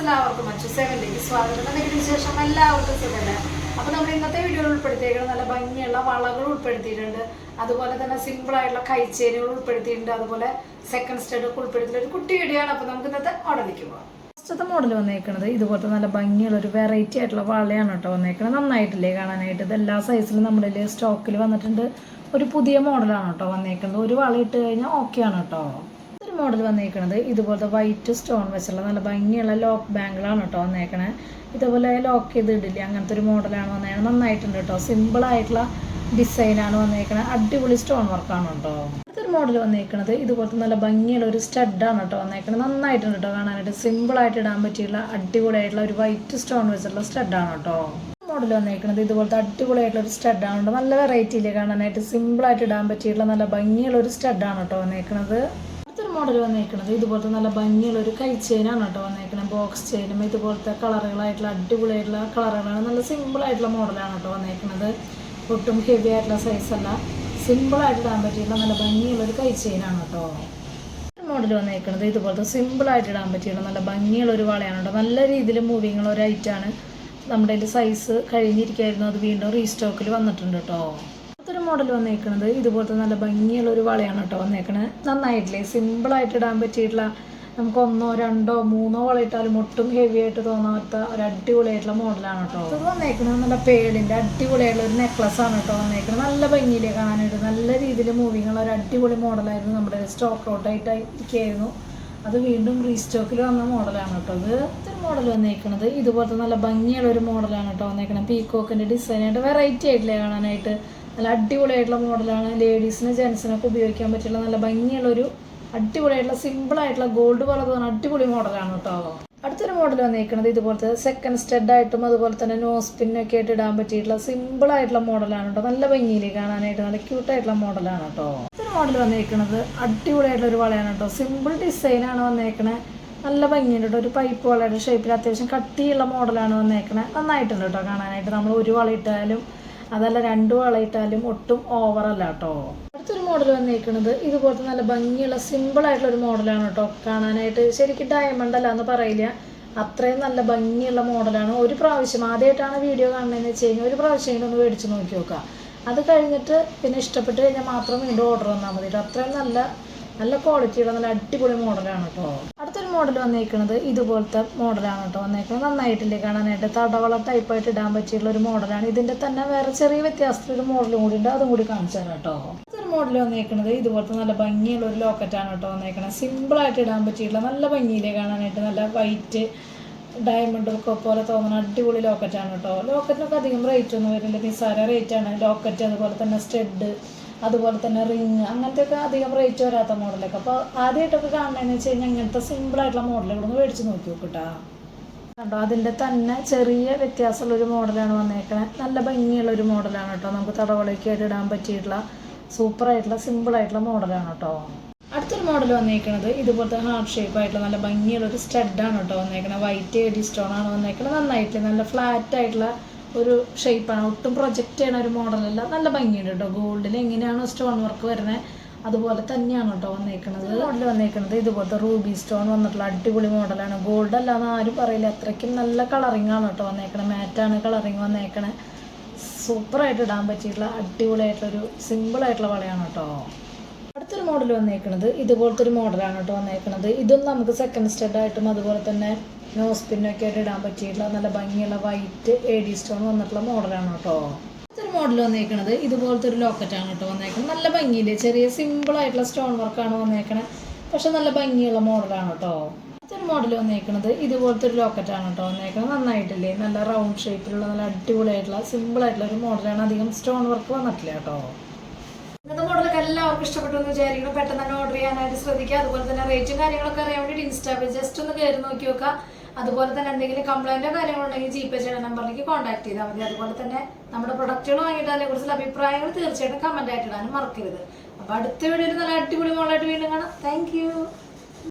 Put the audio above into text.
എല്ലാവർക്കും മറ്റു സെവനിലേക്ക് സ്വാഗതം. എന്തെങ്കിലും വിശേഷം എല്ലാവർക്കും സുഖമല്ല അപ്പോൾ നമ്മൾ ഇന്നത്തെ വീഡിയോയിൽ ഉൾപ്പെടുത്തിയിരിക്കുന്നത് നല്ല ഭംഗിയുള്ള വളകൾ ഉൾപ്പെടുത്തിയിട്ടുണ്ട്. അതുപോലെ തന്നെ സിമ്പിൾ ആയിട്ടുള്ള കൈച്ചേരുകൾ ഉൾപ്പെടുത്തിയിട്ടുണ്ട്. അതുപോലെ സെക്കൻഡ് സ്റ്റേഡ് ഒക്കെ ഉൾപ്പെടുത്തിയിട്ട് ഒരു കുട്ടി വീഡിയോ അപ്പോൾ അപ്പൊ നമുക്ക് ഇന്നത്തെ മോഡലിലേക്ക് പോകാം ഫസ്റ്റത്തെ മോഡൽ വന്നേക്കുന്നത് ഇതുപോലത്തെ നല്ല ഭംഗിയുള്ള ഒരു വെറൈറ്റി ആയിട്ടുള്ള വളയാണ് കേട്ടോ വന്നേക്കുന്നത് നന്നായിട്ടില്ലേ കാണാനായിട്ട്? ഇത് എല്ലാ സൈസിലും നമ്മുടെ സ്റ്റോക്കിൽ വന്നിട്ടുണ്ട്. ഒരു പുതിയ മോഡലാണ് കേട്ടോ വന്നേക്കുന്നത് ഒരു വള ഇട്ട് കഴിഞ്ഞാൽ ഓക്കെ ആണ് കേട്ടോ. മോഡൽ വന്നേക്കുന്നത് ഇതുപോലത്തെ വൈറ്റ് സ്റ്റോൺ വെച്ചുള്ള നല്ല ഭംഗിയുള്ള ലോക്ക് ബാങ്കിളാണ് കേട്ടോ വന്നേക്കണേ. ഇതുപോലെ ലോക്ക് ചെയ്ത് ഇടില്ല അങ്ങനത്തെ ഒരു മോഡലാണ് വന്നേക്കണത് നന്നായിട്ടുണ്ട് കേട്ടോ സിമ്പിൾ ആയിട്ടുള്ള ഡിസൈനാണ് വന്നേക്കണത് അടിപൊളി സ്റ്റോൺ വർക്കാണ് കേട്ടോ അടുത്തൊരു മോഡൽ വന്നേക്കണത്. ഇതുപോലത്തെ നല്ല ഭംഗിയുള്ള ഒരു സ്റ്റഡാണ് കേട്ടോ വന്നേക്കണത് നന്നായിട്ടുണ്ട് കേട്ടോ കാണാനായിട്ട്. സിമ്പിൾ ആയിട്ട് ഇടാൻ പറ്റിയുള്ള അടിപൊളിയായിട്ടുള്ള ഒരു വൈറ്റ് സ്റ്റോൺ വെച്ചുള്ള സ്റ്റഡാണ് കേട്ടോ മോഡൽ വന്നേക്കുന്നത് ഇതുപോലത്തെ അടിപൊളിയായിട്ടുള്ള ഒരു സ്റ്റഡാണ് കേട്ടോ നല്ല വെറൈറ്റിയിൽ കാണാനായിട്ട്. സിമ്പിൾ ആയിട്ട് ഇടാൻ പറ്റിയിട്ടുള്ള നല്ല ഭംഗിയുള്ള ഒരു സ്റ്റഡാണ് കേട്ടോ വന്നേക്കണത്. അടുത്തൊരു മോഡൽ വന്നേക്കുന്നത് ഇതുപോലത്തെ നല്ല ഭംഗിയുള്ള ഒരു കൈ ചെയിനാണ് കേട്ടോ വന്നേക്കുന്നത് ബോക്സ് ചെയിനും ഇതുപോലത്തെ കളറുകളായിട്ടുള്ള അടിപൊളിയായിട്ടുള്ള കളറുകളാണ്. നല്ല സിമ്പിൾ ആയിട്ടുള്ള മോഡലാണ് കേട്ടോ വന്നേക്കുന്നത് ഒട്ടും ഹെവി ആയിട്ടുള്ള സൈസ് അല്ല. സിമ്പിൾ ആയിട്ട് ഇടാൻ പറ്റിയിട്ടുള്ള നല്ല ഭംഗിയുള്ള ഒരു കൈ ചെയിനാണ് കേട്ടോ. മോഡൽ വന്നേക്കുന്നത് ഇതുപോലത്തെ സിമ്പിൾ ആയിട്ട് ഇടാൻ പറ്റിയുള്ള നല്ല ഭംഗിയുള്ള ഒരു വളയാണ് കേട്ടോ. നല്ല രീതിയിൽ മൂവിങ് ഉള്ള ഒരു ഐറ്റാണ് നമ്മുടെ സൈസ് കഴിഞ്ഞിരിക്കുകയായിരുന്നു. അത് വീണ്ടും റീസ്റ്റോക്കിൽ വന്നിട്ടുണ്ട് കേട്ടോ. അടുത്തൊരു മോഡൽ വന്നേക്കുന്നത് ഇതുപോലത്തെ നല്ല ഭംഗിയുള്ള ഒരു വളയാണ് കേട്ടോ വന്നേക്കണത്. നന്നായിട്ടില്ലേ? സിമ്പിളായിട്ട് ഇടാൻ പറ്റിയിട്ടുള്ള നമുക്ക് ഒന്നോ രണ്ടോ മൂന്നോ വളയിട്ടാലും ഒട്ടും ഹെവി ആയിട്ട് തോന്നാത്ത ഒരു അടിപൊളിയായിട്ടുള്ള മോഡലാണ് കേട്ടോ. ഇത് വന്നേക്കുന്നത് നല്ല പേളിന്റെ അടിപൊളിയായിട്ടുള്ള ഒരു നെക്ലസ് ആണ് കേട്ടോ വന്നേക്കുന്നത് നല്ല ഭംഗിയിലേ കാണാനായിട്ട്? നല്ല രീതിയിൽ മൂവിങ് ഉള്ള ഒരു അടിപൊളി മോഡലായിരുന്നു നമ്മുടെ സ്റ്റോക്ക് ഔട്ട് ഔട്ടായിട്ട് ഇരിക്കുകയായിരുന്നു. അത് വീണ്ടും റീസ്റ്റോക്കിൽ വന്ന മോഡലാണ് കേട്ടോ. ഇത് ഇതൊരു മോഡൽ വന്നേക്കുന്നത് ഇതുപോലത്തെ നല്ല ഭംഗിയുള്ള ഒരു മോഡലാണ് കേട്ടോ വന്നേക്കുന്നത് പീക്കോക്കിന്റെ ഡിസൈനായിട്ട് വെറൈറ്റി ആയിട്ടില്ലേ കാണാനായിട്ട്? നല്ല അടിപൊളിയായിട്ടുള്ള മോഡലാണ്. ലേഡീസിന് ജെൻസിനൊക്കെ ഉപയോഗിക്കാൻ പറ്റിയുള്ള നല്ല ഭംഗിയുള്ള ഒരു അടിപൊളിയായിട്ടുള്ള സിമ്പിൾ ആയിട്ടുള്ള ഗോൾഡ് പോലെ തോന്നുന്ന അടിപൊളി മോഡലാണ് കേട്ടോ. അടുത്തൊരു മോഡൽ വന്നിരിക്കുന്നത് ഇതുപോലത്തെ സെക്കൻഡ് സ്റ്റെഡ് ആയിട്ടും അതുപോലെ തന്നെ നോസ് പിന്നൊക്കെ ആയിട്ട് ഇടാൻ പറ്റിയിട്ടുള്ള സിമ്പിൾ ആയിട്ടുള്ള മോഡലാണ് കേട്ടോ. നല്ല ഭംഗിയിൽ കാണാനായിട്ട് നല്ല ക്യൂട്ടായിട്ടുള്ള മോഡലാണ് കേട്ടോ. അടുത്തൊരു മോഡൽ വന്നിരിക്കുന്നത് അടിപൊളിയായിട്ടുള്ള ഒരു വളയാണ് കേട്ടോ. സിമ്പിൾ ഡിസൈനാണ് വന്നേക്കണേ. നല്ല ഭംഗിയുണ്ട് ഒരു പൈപ്പ് വളയുടെ ഷേപ്പിൽ അത്യാവശ്യം കട്ടിയുള്ള മോഡലാണ് വന്നേക്കണേ. നന്നായിട്ടുണ്ട് കേട്ടോ കാണാനായിട്ട്. നമ്മൾ ഒരു വള ഇട്ടാലും അതല്ല രണ്ട് വളയിട്ടാലും ഒട്ടും ഓവറല്ല കേട്ടോ അടുത്തൊരു മോഡൽ വന്നേക്കുന്നത് ഇതുപോലത്തെ നല്ല ഭംഗിയുള്ള സിമ്പിൾ ആയിട്ടുള്ള ഒരു മോഡലാണ് കേട്ടോ കാണാനായിട്ട് ശരിക്കും ഡയമണ്ട് അല്ല എന്ന് പറയില്ല. അത്രയും നല്ല ഭംഗിയുള്ള മോഡലാണ് ഒരു പ്രാവശ്യം ആദ്യമായിട്ടാണ് വീഡിയോ കാണുന്നതെന്ന് വെച്ച് കഴിഞ്ഞാൽ ഒരു പ്രാവശ്യം ഒന്ന് മേടിച്ച് നോക്കി നോക്കുക അത് കഴിഞ്ഞിട്ട് പിന്നെ ഇഷ്ടപ്പെട്ട് കഴിഞ്ഞാൽ മാത്രം വീണ്ടും ഓർഡർ വന്നാൽ മതി അത്രയും നല്ല നല്ല ക്വാളിറ്റിയുള്ള നല്ല അടിപൊളി മോഡലാണ് കേട്ടോ അടുത്തൊരു മോഡൽ വന്നേക്കുന്നത് ഇതുപോലത്തെ മോഡലാണ് കേട്ടോ വന്നേക്കുന്നത് നന്നായിട്ടില്ലേ കാണാനായിട്ട്. തടവള ടൈപ്പായിട്ട് ഇടാൻ പറ്റിയുള്ള ഒരു മോഡലാണ് ഇതിന്റെ തന്നെ വേറെ ചെറിയ വ്യത്യാസത്തിലൊരു മോഡലും കൂടി ഉണ്ട് അതും കൂടി കാണിച്ചു തരാം കേട്ടോ അടുത്തൊരു മോഡൽ വന്നേക്കുന്നത് ഇതുപോലത്തെ നല്ല ഭംഗിയുള്ള ഒരു ലോക്കറ്റാണ് കേട്ടോ വന്നേക്കുന്നത് സിമ്പിൾ ആയിട്ട് ഇടാൻ പറ്റിയിട്ടുള്ള നല്ല ഭംഗിയിലേ കാണാനായിട്ട്. നല്ല വൈറ്റ് ഡയമണ്ട് ഒക്കെ പോലെ തോന്നുന്ന അടിപൊളി ലോക്കറ്റാണ് കേട്ടോ ലോക്കറ്റിനൊക്കെ അധികം റേറ്റ് ഒന്നും വരില്ല. നിസ്സാര റേറ്റാണ് ലോക്കറ്റ് അതുപോലെ തന്നെ സ്റ്റെഡ് അതുപോലെ തന്നെ റിങ് അങ്ങനത്തെ ഒക്കെ അധികം റേറ്റ് വരാത്ത മോഡലൊക്കെ അപ്പോൾ ആദ്യമായിട്ടൊക്കെ കാണണമെന്ന് വെച്ച് കഴിഞ്ഞാൽ ഇങ്ങനത്തെ സിമ്പിൾ ആയിട്ടുള്ള മോഡലുകളൊന്ന് മേടിച്ച് നോക്കി നോക്കിട്ടാ കണ്ടോ? അതിന്റെ തന്നെ ചെറിയ വ്യത്യാസമുള്ള ഒരു മോഡലാണ് വന്നേക്കണത് നല്ല ഭംഗിയുള്ള ഒരു മോഡലാണ് കേട്ടോ നമുക്ക് തടവളയ്ക്ക് ഇടാൻ പറ്റിയിട്ടുള്ള സിമ്പിൾ ആയിട്ടുള്ള മോഡലാണ് കേട്ടോ അടുത്തൊരു മോഡൽ വന്നേക്കുന്നത് ഇതുപോലത്തെ ഹാർട്ട് ഷേപ്പ് ആയിട്ടുള്ള നല്ല ഭംഗിയുള്ള ഒരു സ്റ്റഡാണ് കേട്ടോ വന്നേക്കുന്നത് വൈറ്റ് എഡി സ്റ്റോൺ ആണ് വന്നേക്കുന്നത് നന്നായിട്ട് നല്ല ഫ്ലാറ്റ് ആയിട്ടുള്ള ഒരു ഷേപ്പാണ് ഒട്ടും പ്രൊജക്റ്റ് ചെയ്യണ ഒരു മോഡലല്ല നല്ല ഭംഗിയുണ്ട് കേട്ടോ ഗോൾഡിൽ എങ്ങനെയാണ് സ്റ്റോൺ വർക്ക് വരുന്നത് അതുപോലെ തന്നെയാണ് കേട്ടോ വന്നേക്കണത്. മോഡൽ വന്നേക്കണത്. ഇതുപോലത്തെ റൂബി സ്റ്റോൺ വന്നിട്ടുള്ള അടിപൊളി മോഡലാണ് ഗോൾഡ് അല്ലാന്ന് ആരും പറയില്ല. അത്രയ്ക്കും നല്ല കളറിംഗ് ആണ് കേട്ടോ വന്നേക്കണത് മാറ്റാണ് കളറിംഗ് വന്നേക്കണത് സൂപ്പറായിട്ട് ഇടാൻ പറ്റിയിട്ടുള്ള അടിപൊളിയായിട്ടുള്ളൊരു സിമ്പിളായിട്ടുള്ള വളയാണ് കേട്ടോ അടുത്തൊരു മോഡൽ വന്നേക്കണത് ഇതുപോലത്തെ ഒരു മോഡലാണ് കേട്ടോ വന്നേക്കണത്. ഇതും നമുക്ക് സെക്കൻഡ് സ്റ്റെഡായിട്ടും അതുപോലെ തന്നെ നോസ് പിന്നൊക്കെ ആയിട്ട് ഇടാൻ പറ്റിയിട്ടുള്ള നല്ല ഭംഗിയുള്ള വൈറ്റ് എ ഡി സ്റ്റോൺ വന്നിട്ടുള്ള മോഡലാണ് കേട്ടോ. അടുത്തൊരു മോഡൽ വന്നേക്കണത്. ഇതുപോലത്തെ ഒരു ലോക്കറ്റാണ് കേട്ടോ വന്നേക്കുന്നത് നല്ല ഭംഗിയിൽ ചെറിയ സിമ്പിൾ ആയിട്ടുള്ള സ്റ്റോൺ വർക്കാണ് വന്നേക്കണത് പക്ഷെ നല്ല ഭംഗിയുള്ള മോഡലാണ് കേട്ടോ. അടുത്തൊരു മോഡൽ വന്നേക്കണത്. ഇതുപോലത്തെ ഒരു ലോക്കറ്റാണ് കേട്ടോ വന്നേക്കുന്നത് നന്നായിട്ടില്ലേ? നല്ല റൗണ്ട് ഷേപ്പിലുള്ള നല്ല അടിപൊളിയായിട്ടുള്ള സിമ്പിൾ ആയിട്ടുള്ള ഒരു മോഡലാണ് അധികം സ്റ്റോൺ വർക്ക് വന്നിട്ടില്ല കേട്ടോ. ഇന്നത്തെ മോഡലൊക്കെ എല്ലാവർക്കും ഇഷ്ടപ്പെട്ടു എന്ന് വിചാരിക്കണം പെട്ടെന്ന് തന്നെ ഓർഡർ ചെയ്യാനായിട്ട് ശ്രദ്ധിക്കുക. അതുപോലെ തന്നെ റേറ്റും കാര്യങ്ങളൊക്കെ അറിയാൻ വേണ്ടി ഇൻസ്റ്റാ പേജ് ജസ്റ്റ് ഒന്ന് കയറി നോക്കി നോക്കുക അതുപോലെ തന്നെ എന്തെങ്കിലും കംപ്ലൈന്റോ കാര്യങ്ങളുണ്ടെങ്കിൽ ജി പേ ചെയ്യുന്ന നമ്പറിലേക്ക് കോൺടാക്ട് ചെയ്താൽ മതി. അതുപോലെ തന്നെ നമ്മുടെ പ്രൊഡക്റ്റുകൾ വാങ്ങിയിട്ട് അതിനെക്കുറിച്ചുള്ള അഭിപ്രായങ്ങൾ തീർച്ചയായിട്ടും കമന്റ് ആയിട്ട് ഇടാനും മറക്കരുത്. അപ്പോൾ അടുത്ത വീഡിയോയിൽ നല്ല അടിപൊളി മോളായിട്ട് വീണ്ടും കാണാം. താങ്ക്